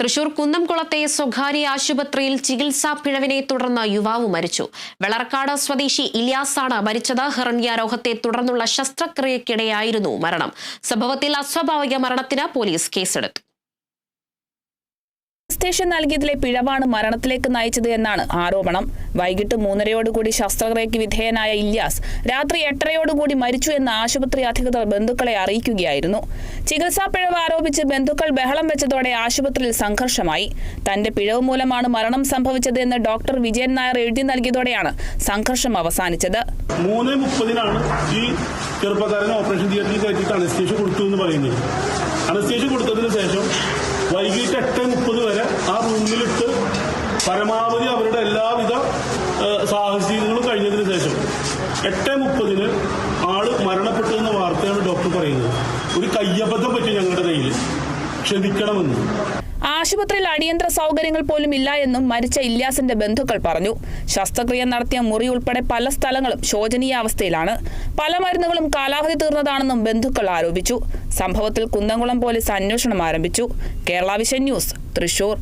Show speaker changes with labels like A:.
A: തൃശൂർ കുന്നംകുളത്തെ സ്വകാര്യ ആശുപത്രിയിൽ ചികിത്സാ പിഴവിനെ തുടർന്ന് യുവാവ് മരിച്ചു. വെളർക്കാട് സ്വദേശി ഇലിയാസാണ് മരിച്ചത്. ഹെറണ്യാരോഗത്തെ തുടർന്നുള്ള ശസ്ത്രക്രിയക്കിടെയായിരുന്നു മരണം. സംഭവത്തിൽ അസ്വാഭാവിക മരണത്തിന് പോലീസ് കേസെടുത്തു.
B: സ്റ്റേഷൻ നൽകിയതിലെ പിഴവാണ് മരണത്തിലേക്ക് നയിച്ചത് എന്നാണ് ആരോപണം. വൈകിട്ട് മൂന്നരയോടുകൂടി ശസ്ത്രക്രിയയ്ക്ക് വിധേയനായ ഇല്യാസ് രാത്രി എട്ടരയോടുകൂടി മരിച്ചു എന്ന് ആശുപത്രി അധികൃതർ ബന്ധുക്കളെ അറിയിക്കുകയായിരുന്നു. ചികിത്സാ പിഴവ് ആരോപിച്ച് ബന്ധുക്കൾ ബഹളം വെച്ചതോടെ ആശുപത്രിയിൽ സംഘർഷമായി. തന്റെ പിഴവ് മൂലമാണ് മരണം സംഭവിച്ചത് എന്ന് ഡോക്ടർ വിജയൻ നായർ എഴുതി നൽകിയതോടെയാണ് സംഘർഷം അവസാനിച്ചത്.
C: ഓപ്പറേഷൻ തിയേറ്ററിൽ അനസ്തേഷ്യ കൊടുത്തു എന്ന് പറയുന്നത്. അനസ്തേഷ്യ ശേഷം വൈകിട്ട് എട്ട് മുപ്പത് വരെ ആ റൂമിലിട്ട് പരമാവധി അവരുടെ എല്ലാവിധ സാഹചര്യങ്ങളും കഴിഞ്ഞതിന് ശേഷം എട്ട് മുപ്പതിന് ആൾ മരണപ്പെട്ടു എന്ന വാർത്തയാണ് ഡോക്ടർ പറയുന്നത്. ഒരു കയ്യബദ്ധം പറ്റി ഞങ്ങളുടെ കയ്യിൽ. ക്ഷമിക്കണമെന്ന്.
B: ആശുപത്രിയിൽ അടിയന്തര സൗകര്യങ്ങൾ പോലും ഇല്ല എന്നും മരിച്ച ഇല്യാസിന്റെ ബന്ധുക്കൾ പറഞ്ഞു. ശസ്ത്രക്രിയ നടത്തിയ മുറി ഉൾപ്പെടെ പല സ്ഥലങ്ങളും ശോചനീയാവസ്ഥയിലാണ് പല മരുന്നുകളും കാലാവധി തീർന്നതാണെന്നും ബന്ധുക്കൾ ആരോപിച്ചു. സംഭവത്തിൽ കുന്നംകുളം പോലീസ് അന്വേഷണം ആരംഭിച്ചു. Kerala vision news Thrissur.